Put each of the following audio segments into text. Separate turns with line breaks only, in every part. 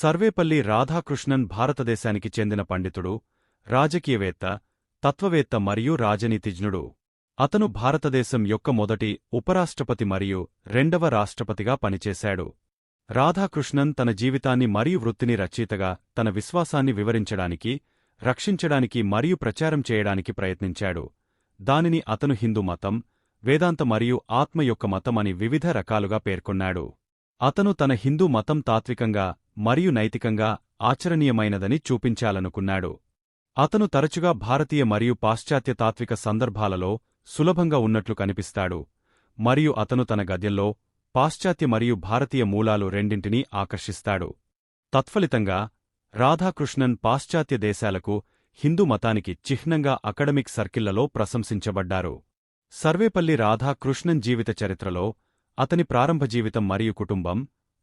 సర్వేపల్లి రాధాకృష్ణన్ భారతదేశానికి చెందిన పండితుడు రాజకీయవేత్త తత్వవేత్త మరియు రాజనీతిజ్ఞుడు. అతను భారతదేశం యొక్క మొదటి ఉపరాష్ట్రపతి మరియు రెండవ రాష్ట్రపతిగా పనిచేశాడు. రాధాకృష్ణన్ తన జీవితాన్ని మరియు వృత్తిని రచయితగా తన విశ్వాసాన్ని వివరించడానికి రక్షించడానికి మరియు ప్రచారం చేయడానికి ప్రయత్నించాడు. దానిని అతను హిందూ మతం వేదాంత మరియు ఆత్మ యొక్క మతం అని వివిధ రకాలుగా పేర్కొన్నాడు. అతను తన హిందూ మతం తాత్వికంగా మరియు నైతికంగా ఆచరణీయమైనదని చూపించాలనుకున్నాడు. అతను తరచుగా భారతీయ మరియు పాశ్చాత్య తాత్విక సందర్భాలలో సులభంగా ఉన్నట్లు కనిపిస్తాడు. మరియు అతను తన గద్యంలో పాశ్చాత్య మరియు భారతీయ మూలాలు రెండింటినీ ఆకర్షిస్తాడు. తత్ఫలితంగా రాధాకృష్ణన్ పాశ్చాత్య దేశాలకు హిందూ మతానికి చిహ్నంగా అకడమిక్ సర్కిళ్ళలో ప్రశంసించబడ్డారు. సర్వేపల్లి రాధాకృష్ణన్ జీవిత చరిత్రలో అతని ప్రారంభ జీవితం మరియు కుటుంబం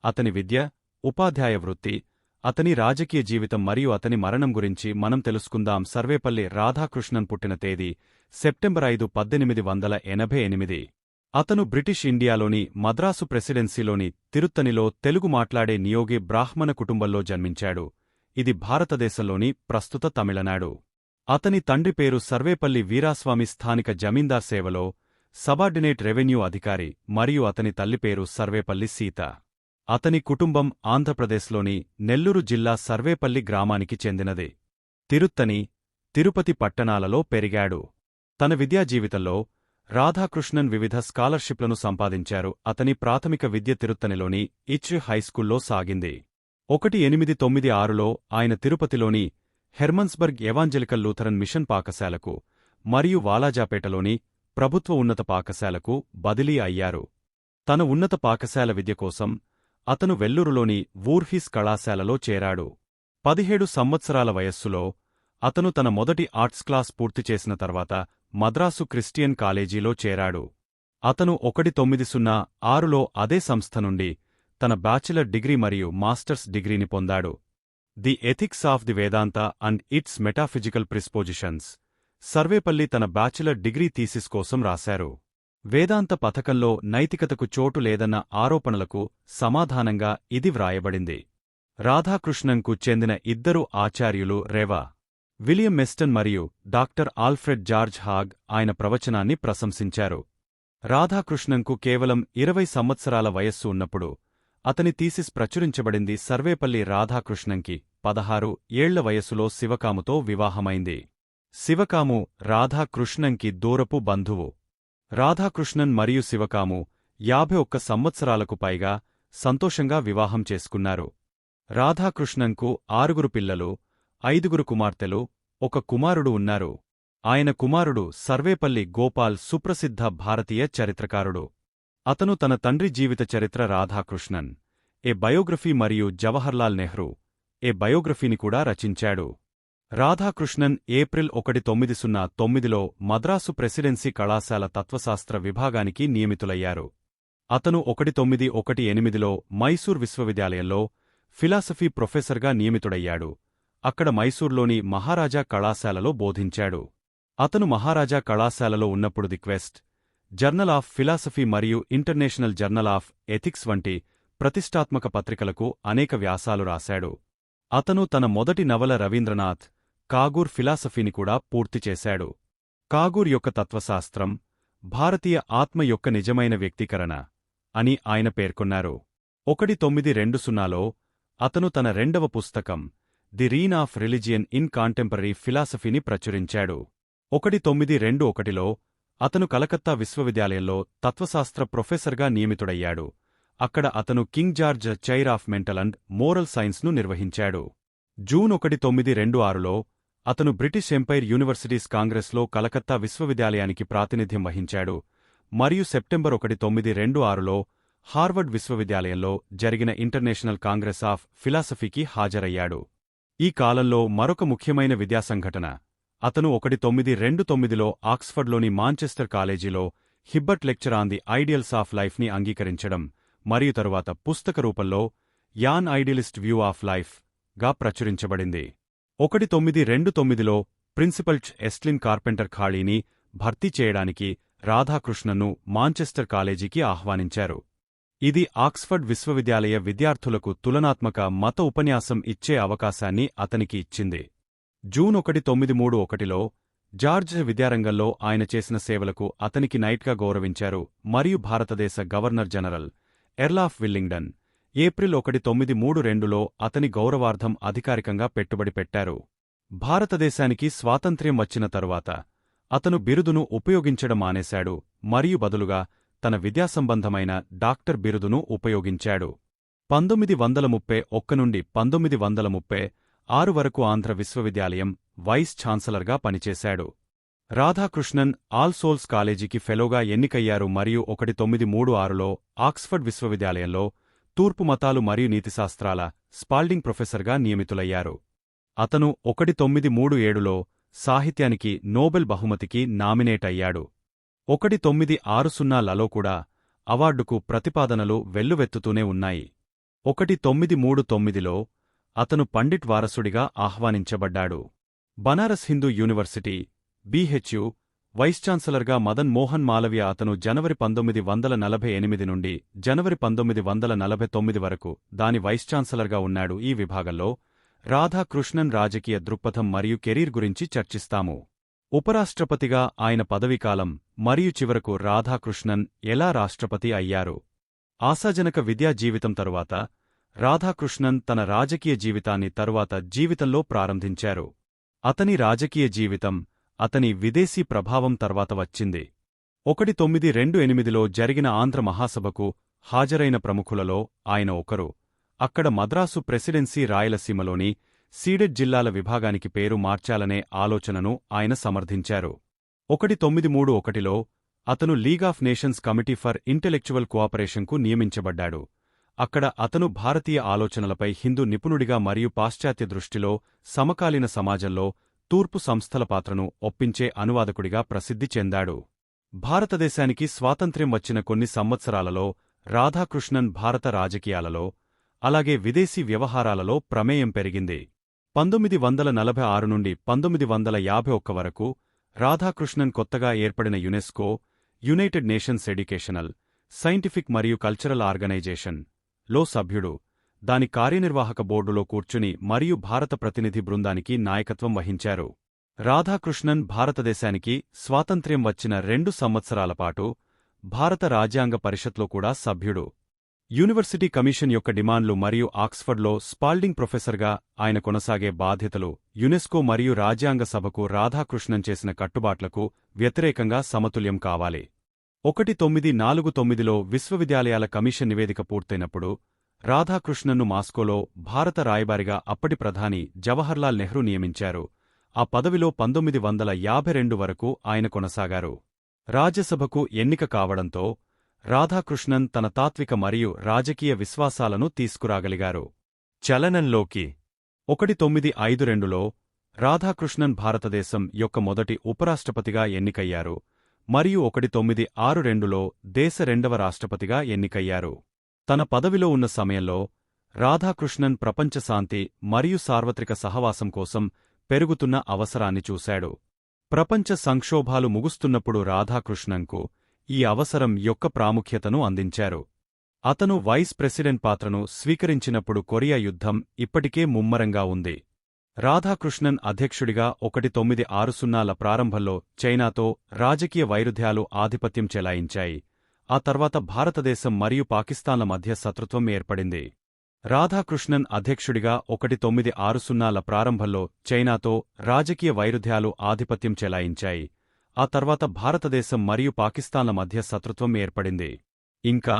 అతని విద్య ఉపాధ్యాయ వృత్తి. అతని రాజకీయ జీవితం మరియు అతని మరణం గురించి మనం తెలుసుకుందాం. సర్వేపల్లి రాధాకృష్ణన్ పుట్టిన తేదీ సెప్టెంబర్ ఐదు పద్దెనిమిది వందల ఎనభై ఎనిమిది. అతను బ్రిటిష్ ఇండియాలోని మద్రాసు ప్రెసిడెన్సీలోని తిరుత్తనిలో తెలుగు మాట్లాడే నియోగి బ్రాహ్మణ కుటుంబంలో జన్మించాడు. ఇది భారతదేశంలోని ప్రస్తుత తమిళనాడు. అతని తండ్రి పేరు సర్వేపల్లి వీరాస్వామి స్థానిక జమీందార్ సేవలో సబార్డినేట్ రెవెన్యూ అధికారి మరియు అతని తల్లి పేరు సర్వేపల్లి సీత. అతని కుటుంబం ఆంధ్రప్రదేశ్లోని నెల్లూరు జిల్లా సర్వేపల్లి గ్రామానికి చెందినది. తిరుత్తని తిరుపతి పట్టణాలలో పెరిగాడు. తన విద్యాజీవితంలో రాధాకృష్ణన్ వివిధ స్కాలర్షిప్లను సంపాదించారు. అతని ప్రాథమిక విద్య తిరుత్తనిలోని ఇచ్ హైస్కూల్లో సాగింది. ఒకటి ఎనిమిది తొమ్మిది ఆరులో ఆయన తిరుపతిలోని హెర్మన్స్బర్గ్ ఎవాంజలికల్ లూథరన్ మిషన్ పాకశాలకు మరియు వాలాజాపేటలోని ప్రభుత్వ ఉన్నత పాకశాలకు బదిలీ అయ్యారు. తన ఉన్నత పాకశాల విద్య కోసం అతను వెల్లూరులోని వూర్హిస్ కళాశాలలో చేరాడు. పదిహేడు సంవత్సరాల వయస్సులో అతను తన మొదటి ఆర్ట్స్ క్లాస్ పూర్తి చేసిన తర్వాత మద్రాసు క్రిస్టియన్ కాలేజీలో చేరాడు. అతను ఒకటి తొమ్మిది సున్నా ఆరులో అదే సంస్థ నుండి తన బ్యాచిలర్ డిగ్రీ మరియు మాస్టర్స్ డిగ్రీని పొందాడు. The ethics of the Vedanta and its metaphysical presuppositions Sarvepalli తన బ్యాచిలర్ డిగ్రీ థీసిస్ కోసం రాశారు. వేదాంత పథకంలో నైతికతకు చోటు లేదన్న ఆరోపణలకు సమాధానంగా ఇది వ్రాయబడింది. రాధాకృష్ణన్కు చెందిన ఇద్దరు ఆచార్యులు రేవా. విలియం మెస్టన్ మరియు డాక్టర్ ఆల్ఫ్రెడ్ జార్జ్ హాగ్ ఆయన ప్రవచనాన్ని ప్రశంసించారు. రాధాకృష్ణంకు కేవలం ఇరవై సంవత్సరాల వయస్సు ఉన్నప్పుడు అతని థీసిస్ ప్రచురించబడింది సర్వేపల్లి రాధాకృష్ణంకి పదహారు ఏళ్ళ వయస్సులో శివకాముతో వివాహమైంది. శివకాము రాధాకృష్ణంకి దూరపు బంధువు. రాధాకృష్ణన్ మరియు శివకాము యాభై ఒక్క సంవత్సరాలకు పైగా సంతోషంగా వివాహం చేసుకున్నారు. రాధాకృష్ణన్కు ఆరుగురు పిల్లలు ఐదుగురు కుమార్తెలు ఒక కుమారుడు ఉన్నారు. ఆయన కుమారుడు సర్వేపల్లి గోపాల్ సుప్రసిద్ధ భారతీయ చరిత్రకారుడు. అతను తన తండ్రి జీవిత చరిత్ర రాధాకృష్ణన్ ఏ బయోగ్రఫీ మరియు జవహర్లాల్ నెహ్రూ ఏ బయోగ్రఫీని కూడా రచించాడు. రాధాకృష్ణన్ ఏప్రిల్ ఒకటి తొమ్మిది సున్నా తొమ్మిదిలో మద్రాసు ప్రెసిడెన్సీ కళాశాల తత్వశాస్త్ర విభాగానికి నియమితులయ్యారు. అతను ఒకటి తొమ్మిది ఒకటి ఎనిమిదిలో మైసూర్ విశ్వవిద్యాలయంలో ఫిలాసఫీ ప్రొఫెసర్గా నియమితుడయ్యాడు. అక్కడ మైసూర్లోని మహారాజా కళాశాలలో బోధించాడు. అతను మహారాజా కళాశాలలో ఉన్నప్పుడు the quest journal of philosophy మరియు ఇంటర్నేషనల్ జర్నల్ ఆఫ్ ఎథిక్స్ వంటి ప్రతిష్టాత్మక పత్రికలకు అనేక వ్యాసాలు రాశాడు. అతను తన మొదటి నవల రవీంద్రనాథ్ కాగూర్ ఫిలాసఫీని కూడా పూర్తి చేశాడు. కాగూర్ యొక్క తత్వశాస్త్రం భారతీయ ఆత్మ యొక్క నిజమైన వ్యక్తీకరణ అని ఆయన పేర్కొన్నారు. ఒకటి తొమ్మిది రెండు సున్నాలో అతను తన రెండవ పుస్తకం the reign of religion in contemporary ఫిలాసఫీని ప్రచురించాడు. ఒకటి తొమ్మిది రెండు ఒకటిలో అతను కలకత్తా విశ్వవిద్యాలయంలో తత్వశాస్త్ర ప్రొఫెసర్గా నియమితుడయ్యాడు. అక్కడ అతను King George chair of mental and moral సైన్స్ను నిర్వహించాడు. జూన్ ఒకటి తొమ్మిది రెండు ఆరులో అతను బ్రిటిష్ ఎంపైర్ యూనివర్సిటీస్ కాంగ్రెస్లో కలకత్తా విశ్వవిద్యాలయానికి ప్రాతినిధ్యం వహించాడు. మరియు సెప్టెంబర్ ఒకటి తొమ్మిది రెండు ఆరులో హార్వర్డ్ విశ్వవిద్యాలయంలో జరిగిన ఇంటర్నేషనల్ కాంగ్రెస్ ఆఫ్ ఫిలాసఫీకి హాజరయ్యాడు. ఈ కాలంలో మరొక ముఖ్యమైన విద్యాసంఘటన. అతను ఒకటి తొమ్మిది రెండు తొమ్మిదిలో ఆక్స్ఫర్డ్లోని మాంచెస్టర్ కాలేజీలో Hibbert lecture on the ideals of లైఫ్ని అంగీకరించడం మరియు తరువాత పుస్తక రూపంలో యాన్ ఐడియలిస్ట్ వ్యూ ఆఫ్ లైఫ్గా ప్రచురించబడింది. ఒకటి తొమ్మిది రెండు తొమ్మిదిలో ప్రిన్సిపల్ ఎస్ట్లిన్ కార్పెంటర్ ఖాళీని భర్తీ చేయడానికి రాధాకృష్ణను మాంచెస్టర్ కాలేజీకి ఆహ్వానించారు. ఇది ఆక్స్ఫర్డ్ విశ్వవిద్యాలయ విద్యార్థులకు తులనాత్మక మత ఉపన్యాసం ఇచ్చే అవకాశాన్ని అతనికి ఇచ్చింది. జూన్ ఒకటి తొమ్మిది మూడు ఒకటిలో జార్జ్ విద్యారంగంలో ఆయన చేసిన సేవలకు అతనికి నైట్గా గౌరవించారు మరియు భారతదేశ governor general earl of Willingdon April ఒకటి తొమ్మిది మూడు రెండులో అతని గౌరవార్థం అధికారికంగా పెట్టుబడి పెట్టారు. భారతదేశానికి స్వాతంత్ర్యం వచ్చిన తరువాత అతను బిరుదును ఉపయోగించడం మానేశాడు మరియు బదులుగా తన విద్యాసంబంధమైన డాక్టర్ బిరుదును ఉపయోగించాడు. పంతొమ్మిది వందల ముప్పై ఒక్క నుండి పంతొమ్మిది వందల ముప్పై ఆరు వరకు ఆంధ్ర విశ్వవిద్యాలయం వైస్ ఛాన్సలర్గా పనిచేశాడు. రాధాకృష్ణన్ ఆల్ సోల్స్ కాలేజీకి ఫెలోగా ఎన్నికయ్యారు మరియు ఒకటి తొమ్మిది మూడు ఆరులో ఆక్స్ఫర్డ్ విశ్వవిద్యాలయంలో తూర్పు మతాలు మరియు నీతిశాస్త్రాల స్పాల్డింగ్ ప్రొఫెసర్గా నియమితులయ్యారు. అతను ఒకటి తొమ్మిది మూడు ఏడులో సాహిత్యానికి నోబెల్ బహుమతికి నామినేట్ అయ్యాడు. ఒకటి తొమ్మిది ఆరు సున్నాలలో కూడా అవార్డుకు ప్రతిపాదనలు వెల్లువెత్తుతూనే ఉన్నాయి. ఒకటి తొమ్మిది మూడు తొమ్మిదిలో అతను పండిట్ వారసుడిగా ఆహ్వానించబడ్డాడు. Banaras Hindu university BHU vice ఛాన్సలర్గా Madan Mohan Malaviya అతను జనవరి పంతొమ్మిది వందల నలభై ఎనిమిది నుండి జనవరి పంతొమ్మిది వందల నలభై తొమ్మిది వరకు దాని వైస్ ఛాన్సలర్గా ఉన్నాడు. ఈ విభాగంలో రాధాకృష్ణన్ రాజకీయ దృక్పథం మరియు కెరీర్ గురించి చర్చిస్తాము. ఉపరాష్ట్రపతిగా ఆయన పదవీకాలం మరియు చివరకు రాధాకృష్ణన్ ఎలా రాష్ట్రపతి అయ్యారు? ఆశాజనక విద్యా జీవితం తరువాత రాధాకృష్ణన్ తన రాజకీయ జీవితాన్ని తరువాత జీవితంలో ప్రారంభించారు. అతని రాజకీయ జీవితం అతని విదేశీ ప్రభావం తర్వాత వచ్చింది. ఒకటి తొమ్మిది రెండు ఎనిమిదిలో జరిగిన ఆంధ్ర మహాసభకు హాజరైన ప్రముఖులలో ఆయన ఒకరు. అక్కడ మద్రాసు ప్రెసిడెన్సీ రాయలసీమలోని సీడెడ్ జిల్లాల విభాగానికి పేరు మార్చాలనే ఆలోచనను ఆయన సమర్థించారు. ఒకటి తొమ్మిది మూడు ఒకటిలో అతను League of Nations committee for intellectual కోఆపరేషన్కు నియమించబడ్డాడు. అక్కడ అతను భారతీయ ఆలోచనలపై హిందూ నిపుణుడిగా మరియు పాశ్చాత్య దృష్టిలో సమకాలీన సమాజంలో తూర్పు సంస్థల పాత్రను ఒప్పించే అనువాదకుడిగా ప్రసిద్ధి చెందాడు. భారతదేశానికి స్వాతంత్ర్యం వచ్చిన కొన్ని సంవత్సరాలలో రాధాకృష్ణన్ భారత రాజకీయాలలో అలాగే విదేశీ వ్యవహారాలలో ప్రమేయం పెరిగింది. పంతొమ్మిది వందల నలభై ఆరు నుండి పంతొమ్మిది వందల యాభై ఒక్క వరకు రాధాకృష్ణన్ కొత్తగా ఏర్పడిన UNESCO United Nations educational scientific మరియు కల్చరల్ ఆర్గనైజేషన్లో సభ్యుడు. దాని కార్యనిర్వాహక బోర్డులో కూర్చుని మరియు భారత ప్రతినిధి బృందానికి నాయకత్వం వహించారు. రాధాకృష్ణన్ భారతదేశానికి స్వాతంత్ర్యం వచ్చిన రెండు సంవత్సరాల పాటు భారత రాజ్యాంగ పరిషత్లో కూడా సభ్యుడు. యూనివర్సిటీ కమిషన్ యొక్క డిమాండ్లు మరియు ఆక్స్ఫర్డ్లో స్పాల్డింగ్ ప్రొఫెసర్గా ఆయన కొనసాగే బాధ్యతలు యునెస్కో మరియు రాజ్యాంగ సభకు రాధాకృష్ణన్ చేసిన కట్టుబాట్లకు వ్యతిరేకంగా సమతుల్యం కావాలి. ఒకటి తొమ్మిది నాలుగు తొమ్మిదిలో విశ్వవిద్యాలయాల కమిషన్ నివేదిక పూర్తయినప్పుడు రాధాకృష్ణన్ను మాస్కోలో భారత రాయబారిగా అప్పటి ప్రధాని జవహర్లాల్ నెహ్రూ నియమించారు. ఆ పదవిలో పంతొమ్మిది వందల యాభై రెండు వరకు ఆయన కొనసాగారు. రాజ్యసభకు ఎన్నిక కావడంతో రాధాకృష్ణన్ తన తాత్విక మరియు రాజకీయ విశ్వాసాలను తీసుకురాగలిగారు. చలనంలోకి ఒకటి తొమ్మిది ఐదు రెండులో రాధాకృష్ణన్ భారతదేశం యొక్క మొదటి ఉపరాష్ట్రపతిగా ఎన్నికయ్యారు. మరియు ఒకటి తొమ్మిది ఆరు రెండులో దేశ రెండవ రాష్ట్రపతిగా ఎన్నికయ్యారు. తన పదవిలో ఉన్న సమయంలో రాధాకృష్ణన్ ప్రపంచ శాంతి మరియు సార్వత్రిక సహవాసం కోసం పెరుగుతున్న అవసరాన్ని చూశాడు. ప్రపంచ సంక్షోభాలు ముగుస్తున్నప్పుడు రాధాకృష్ణన్కు ఈ అవసరం యొక్క ప్రాముఖ్యతను అందించారు. అతను వైస్ ప్రెసిడెంట్ పాత్రను స్వీకరించినప్పుడు కొరియా యుద్ధం ఇప్పటికే ముమ్మరంగా ఉంది. రాధాకృష్ణన్ అధ్యక్షుడిగా ఒకటి తొమ్మిది ఆరు సున్నాల ప్రారంభంలో చైనాతో రాజకీయ వైరుధ్యాలు ఆధిపత్యం చెలాయించాయి. ఆ తర్వాత భారతదేశం మరియు పాకిస్తాన్ల మధ్య శత్రుత్వం ఏర్పడింది. రాధాకృష్ణన్ అధ్యక్షుడిగా ఒకటి తొమ్మిది ఆరు సున్నాల ప్రారంభంలో చైనాతో రాజకీయ వైరుధ్యాలు ఆధిపత్యం చెలాయించాయి. ఆ తర్వాత భారతదేశం మరియు పాకిస్తాన్ల మధ్య శత్రుత్వం ఏర్పడింది. ఇంకా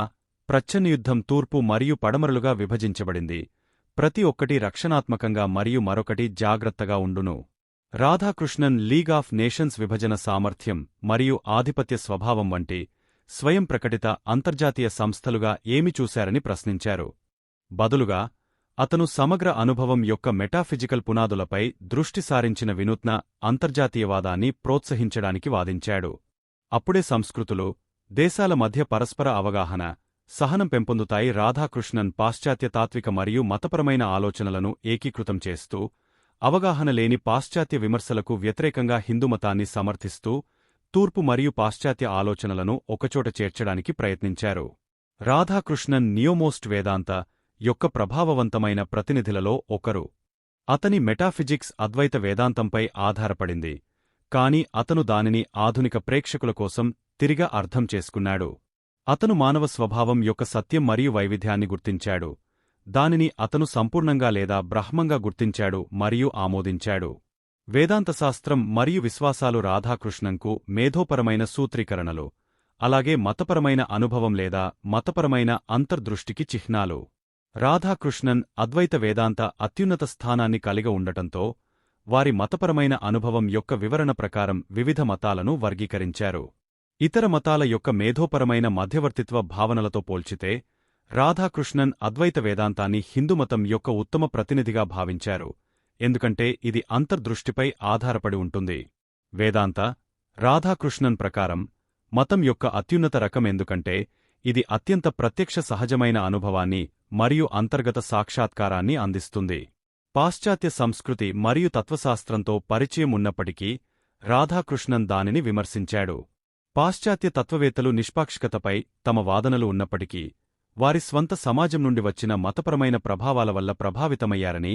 ప్రచ్ఛన్న యుద్ధం తూర్పు మరియు పడమరలుగా విభజించబడింది. ప్రతి ఒక్కటి రక్షణాత్మకంగా మరియు మరొకటి జాగ్రత్తగా ఉండును. రాధాకృష్ణన్ లీగ్ ఆఫ్ నేషన్స్ విభజన సామర్థ్యం మరియు ఆధిపత్య స్వభావం వంటి స్వయం ప్రకటిత అంతర్జాతీయ సంస్థలుగా ఏమి చూశారని ప్రశ్నించారు. బదులుగా అతను సమగ్ర అనుభవం యొక్క మెటాఫిజికల్ పునాదులపై దృష్టి సారించిన వినూత్న అంతర్జాతీయవాదాన్ని ప్రోత్సహించడానికి వాదించాడు. అప్పుడే సంస్కృతులు దేశాల మధ్య పరస్పర అవగాహన సహనం పెంపొందుతాయి రాధాకృష్ణన్ పాశ్చాత్య తాత్విక మరియు మతపరమైన ఆలోచనలను ఏకీకృతం చేస్తూ అవగాహన లేని పాశ్చాత్య విమర్శలకు వ్యతిరేకంగా హిందుమతాన్ని సమర్థిస్తూ తూర్పు మరియు పాశ్చాత్య ఆలోచనలను ఒకచోట చేర్చడానికి ప్రయత్నించారు. రాధాకృష్ణన్ నియోమోస్ట్ వేదాంత యొక్క ప్రభావవంతమైన ప్రతినిధులలో ఒకరు. అతని మెటాఫిజిక్స్ అద్వైత వేదాంతంపై ఆధారపడింది కాని అతను దానిని ఆధునిక ప్రేక్షకుల కోసం తిరిగా అర్థం చేసుకున్నాడు. అతను మానవ స్వభావం యొక్క సత్యం మరియు వైవిధ్యాన్ని గుర్తించాడు దానిని అతను సంపూర్ణంగా లేదా బ్రహ్మంగా గుర్తించాడు మరియు ఆమోదించాడు. వేదాంతశాస్త్రం మరియు విశ్వాసాలు రాధాకృష్ణంకు మేధోపరమైన సూత్రీకరణలు అలాగే మతపరమైన అనుభవం లేదా మతపరమైన అంతర్దృష్టికి చిహ్నాలు. రాధాకృష్ణన్ అద్వైత వేదాంత అత్యున్నత స్థానాన్ని కలిగి ఉండటంతో వారి మతపరమైన అనుభవం యొక్క వివరణ ప్రకారం వివిధ మతాలను వర్గీకరించారు. ఇతర మతాల యొక్క మేధోపరమైన మధ్యవర్తిత్వ భావనలతో పోల్చితే రాధాకృష్ణన్ అద్వైత వేదాంతాన్ని హిందూమతం యొక్క ఉత్తమ ప్రతినిధిగా భావించారు. ఎందుకంటే ఇది అంతర్దృష్టిపై ఆధారపడి ఉంటుంది. వేదాంత రాధాకృష్ణన్ ప్రకారం మతం యొక్క అత్యున్నత రకం ఎందుకంటే ఇది అత్యంత ప్రత్యక్ష సహజమైన అనుభవాన్ని మరియు అంతర్గత సాక్షాత్కారాన్ని అందిస్తుంది. పాశ్చాత్య సంస్కృతి మరియు తత్వశాస్త్రంతో పరిచయం ఉన్నప్పటికీ రాధాకృష్ణన్ దానిని విమర్శించాడు. పాశ్చాత్య తత్వవేత్తలు నిష్పాక్షికతపై తమ వాదనలు ఉన్నప్పటికీ వారి స్వంత సమాజం నుండి వచ్చిన మతపరమైన ప్రభావాల వల్ల ప్రభావితమయ్యారని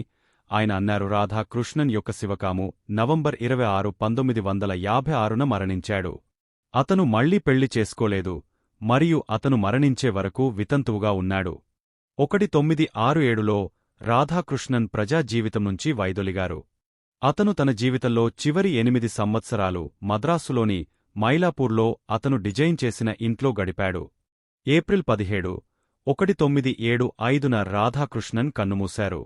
ఆయన అన్నారు రాధాకృష్ణన్ యొక్క శివకాము నవంబర్ ఇరవై ఆరు పంతొమ్మిది వందల యాభై ఆరున మరణించాడు. అతను మళ్ళీ పెళ్ళి చేసుకోలేదు మరియు అతను మరణించే వరకు వితంతువుగా ఉన్నాడు. ఒకటి తొమ్మిది ఆరు ఏడులో రాధాకృష్ణన్ ప్రజా జీవితం నుంచి వైదొలిగారు. అతను తన జీవితంలో చివరి ఎనిమిది సంవత్సరాలు మద్రాసులోని మైలాపూర్లో అతను డిజైన్ చేసిన ఇంట్లో గడిపాడు. ఏప్రిల్ పదిహేడు ఒకటి తొమ్మిది ఏడు ఐదున రాధాకృష్ణన్ కన్నుమూశారు.